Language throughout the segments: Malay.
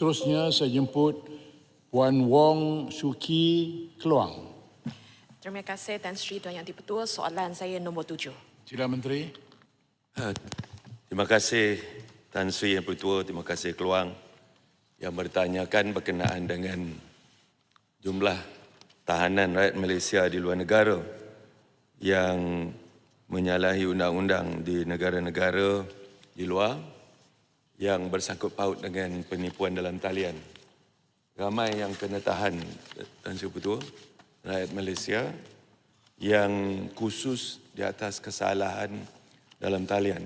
Terusnya saya jemput Puan Wong Suki Keluang. Terima kasih Tan Sri Tuan Yang Dipertua. Soalan saya nombor tujuh. Sila Menteri. Terima kasih Tan Sri Yang Pertua, terima kasih Keluang yang bertanyakan berkenaan dengan jumlah tahanan rakyat Malaysia di luar negara yang menyalahi undang-undang di negara-negara di luar yang bersangkut paut dengan penipuan dalam talian. Ramai yang kena tahan Tan Sri Pertua, rakyat Malaysia yang khusus di atas kesalahan dalam talian.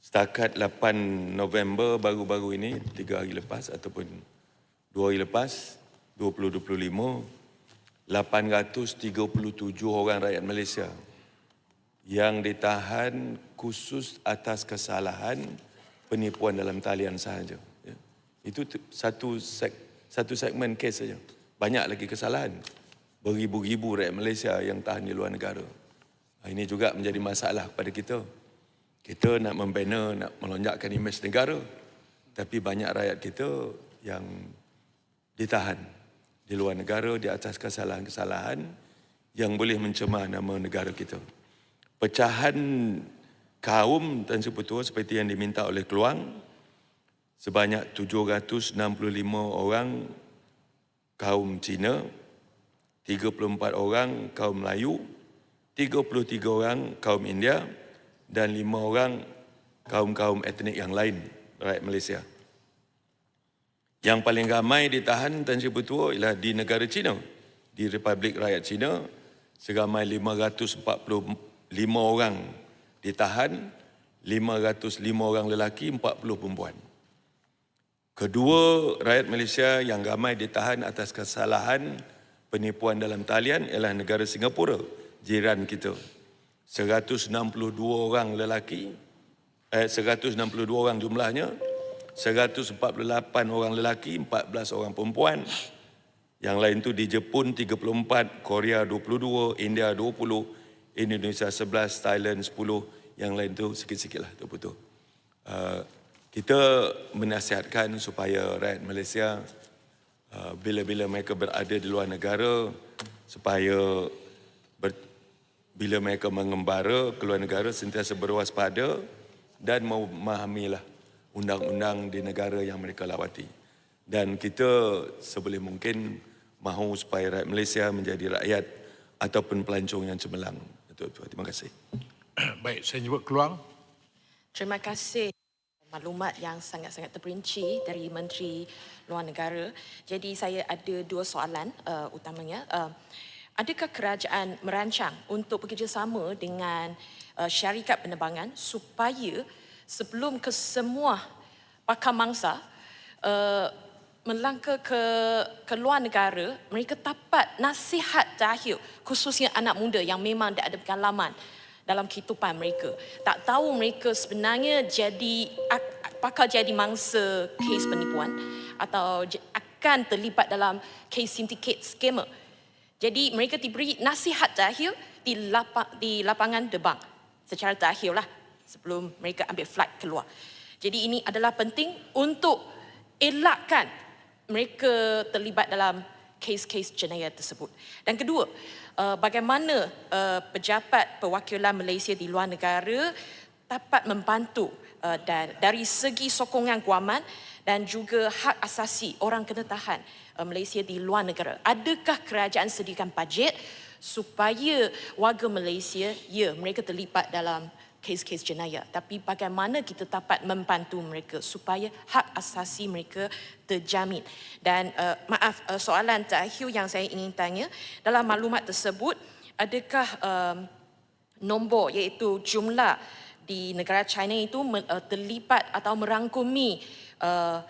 Setakat 8 November baru-baru ini, tiga hari lepas ataupun dua hari lepas, 2025, 837 orang rakyat Malaysia yang ditahan khusus atas kesalahan penipuan dalam talian sahaja. Ya. Itu tu- satu seg, satu segmen kes saja. Banyak lagi kesalahan. Beribu-ribu rakyat Malaysia yang tahan di luar negara. Ah, Ini juga menjadi masalah kepada kita. Kita nak membina, nak melonjakkan imej negara. Tapi banyak rakyat kita yang ditahan di luar negara di atas kesalahan-kesalahan yang boleh mencemar nama negara kita. Pecahan kaum Tan Sri seperti yang diminta oleh Keluang sebanyak 765 orang kaum Cina, 34 orang kaum Melayu, 33 orang kaum India dan 5 orang kaum-kaum etnik yang lain rakyat Malaysia. Yang paling ramai ditahan Tan Sri Pertua ialah di negara China. Di Republik Rakyat China, seramai 545 orang ditahan, 505 orang lelaki, 40 perempuan. Kedua, rakyat Malaysia yang ramai ditahan atas kesalahan penipuan dalam talian ialah negara Singapura, jiran kita. 162 orang lelaki, eh, 162 orang jumlahnya, 148 orang lelaki, 14 orang perempuan. Yang lain tu di Jepun 34, Korea 22, India 20, Indonesia 11, Thailand 10, yang lain tu sikit-sikit lah 20. Uh, kita menasihatkan supaya rakyat Malaysia uh, bila-bila mereka berada di luar negara supaya ber, bila mereka mengembara ke luar negara sentiasa berwaspada dan memahamilah undang-undang di negara yang mereka lawati. Dan kita seboleh mungkin mahu supaya rakyat Malaysia menjadi rakyat ataupun pelancong yang cemerlang. Betul-betul. Terima kasih. Baik, saya jemput Keluang. Terima kasih maklumat yang sangat-sangat terperinci dari Menteri Luar Negara. Jadi saya ada dua soalan uh, utamanya. Uh, adakah kerajaan merancang untuk bekerjasama dengan uh, syarikat penerbangan supaya sebelum ke semua pakar mangsa uh, melangkah ke ke luar negara, mereka dapat nasihat terakhir khususnya anak muda yang memang tak ada pengalaman dalam kehidupan mereka. Tak tahu mereka sebenarnya jadi ak- bakal jadi mangsa kes penipuan atau akan terlibat dalam kes syndicate scammer. Jadi mereka diberi nasihat terakhir di, lapa, di lapangan terbang secara terakhir lah sebelum mereka ambil flight keluar. Jadi ini adalah penting untuk elakkan mereka terlibat dalam kes-kes jenayah tersebut. Dan kedua, uh, bagaimana uh, pejabat perwakilan Malaysia di luar negara dapat membantu dan dari segi sokongan guaman dan juga hak asasi orang kena tahan Malaysia di luar negara. Adakah kerajaan sediakan bajet supaya warga Malaysia ya mereka terlibat dalam kes-kes jenayah. Tapi bagaimana kita dapat membantu mereka supaya hak asasi mereka terjamin. Dan uh, maaf uh, soalan terakhir yang saya ingin tanya dalam maklumat tersebut adakah um, nombor iaitu jumlah di negara China itu uh, terlibat atau merangkumi uh,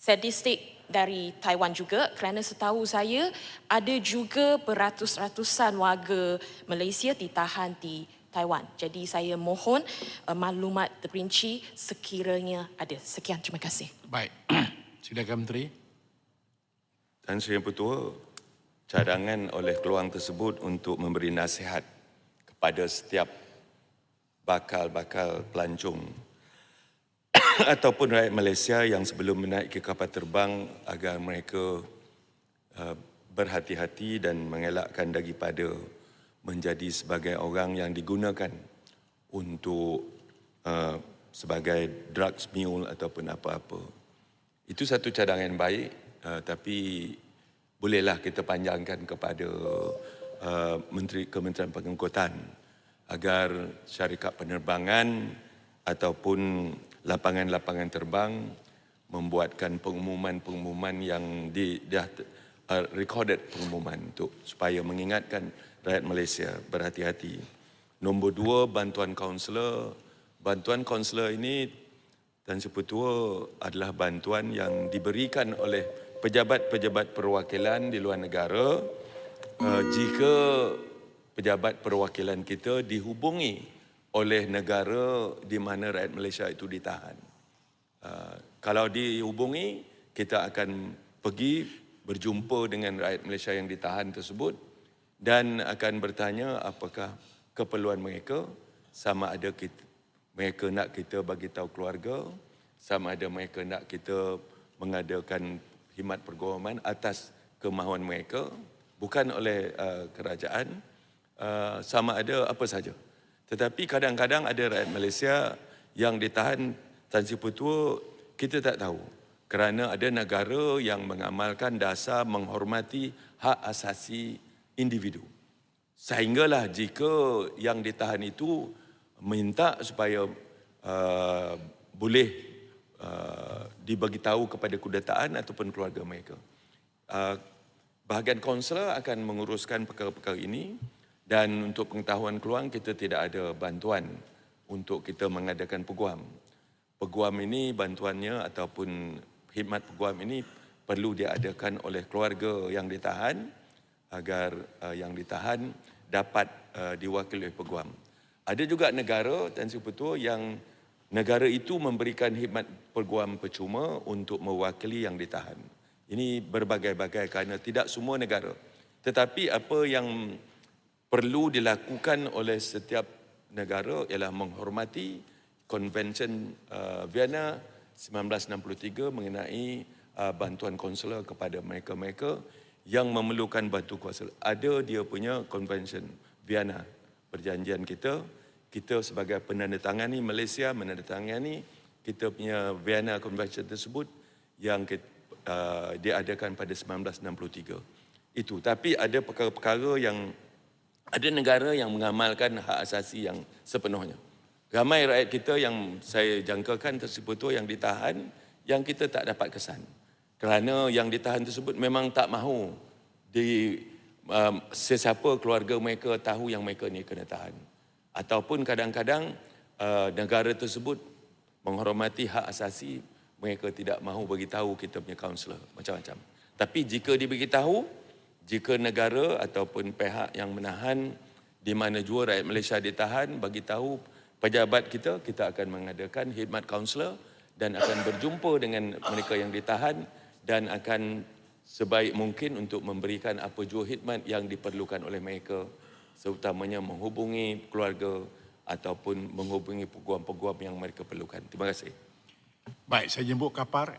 statistik dari Taiwan juga? Kerana setahu saya ada juga beratus-ratusan warga Malaysia ditahan di Taiwan. Jadi saya mohon uh, maklumat terperinci sekiranya ada. Sekian, terima kasih. Baik. Silakan Menteri. Tan Sri Yang Pertua, cadangan oleh keluang tersebut untuk memberi nasihat kepada setiap bakal-bakal pelancong ataupun rakyat Malaysia yang sebelum menaiki kapal terbang agar mereka uh, berhati-hati dan mengelakkan daripada menjadi sebagai orang yang digunakan untuk uh, sebagai drugs mule ataupun apa-apa. Itu satu cadangan baik uh, tapi bolehlah kita panjangkan kepada uh, Menteri Kementerian Pengangkutan agar syarikat penerbangan ataupun lapangan-lapangan terbang membuatkan pengumuman-pengumuman yang di dah uh, recorded pengumuman untuk supaya mengingatkan rakyat Malaysia berhati-hati. Nombor dua, bantuan kaunselor. Bantuan kaunselor ini dan Sepetua adalah bantuan yang diberikan oleh pejabat-pejabat perwakilan di luar negara uh, jika pejabat perwakilan kita dihubungi oleh negara di mana rakyat Malaysia itu ditahan. Uh, kalau dihubungi, kita akan pergi berjumpa dengan rakyat Malaysia yang ditahan tersebut dan akan bertanya apakah keperluan mereka sama ada kita, mereka nak kita bagi tahu keluarga, sama ada mereka nak kita mengadakan khidmat perguaman atas kemahuan mereka, bukan oleh uh, kerajaan, uh, sama ada apa saja. Tetapi kadang-kadang ada rakyat Malaysia yang ditahan Tan Sri Petua, kita tak tahu. Kerana ada negara yang mengamalkan dasar menghormati hak asasi individu. Sehinggalah jika yang ditahan itu minta supaya uh, boleh uh, dibagi tahu kepada kudataan ataupun keluarga mereka. Uh, bahagian kaunselor akan menguruskan perkara-perkara ini dan untuk pengetahuan keluang kita tidak ada bantuan untuk kita mengadakan peguam. Peguam ini bantuannya ataupun khidmat peguam ini perlu diadakan oleh keluarga yang ditahan agar uh, yang ditahan dapat uh, diwakili oleh peguam. Ada juga negara Tan Sri Petua yang negara itu memberikan khidmat peguam percuma untuk mewakili yang ditahan. Ini berbagai-bagai kerana tidak semua negara. Tetapi apa yang perlu dilakukan oleh setiap negara ialah menghormati Convention uh, Vienna 1963 mengenai uh, bantuan konsular kepada mereka-mereka yang memerlukan bantu kuasa. Ada dia punya convention Vienna perjanjian kita. Kita sebagai penandatangani Malaysia menandatangani kita punya Vienna Convention tersebut yang kita, uh, diadakan pada 1963. Itu. Tapi ada perkara-perkara yang ada negara yang mengamalkan hak asasi yang sepenuhnya. Ramai rakyat kita yang saya jangkakan tersebut tu yang ditahan yang kita tak dapat kesan kerana yang ditahan tersebut memang tak mahu di um, sesiapa keluarga mereka tahu yang mereka ni kena tahan. Ataupun kadang-kadang uh, negara tersebut menghormati hak asasi mereka tidak mahu bagi tahu kita punya kaunselor macam-macam. Tapi jika dibagi tahu jika negara ataupun pihak yang menahan di mana jua rakyat Malaysia ditahan bagi tahu pejabat kita kita akan mengadakan khidmat kaunselor dan akan berjumpa dengan mereka yang ditahan dan akan sebaik mungkin untuk memberikan apa jua khidmat yang diperlukan oleh mereka seutamanya menghubungi keluarga ataupun menghubungi peguam-peguam yang mereka perlukan. Terima kasih. Baik, saya jemput kapar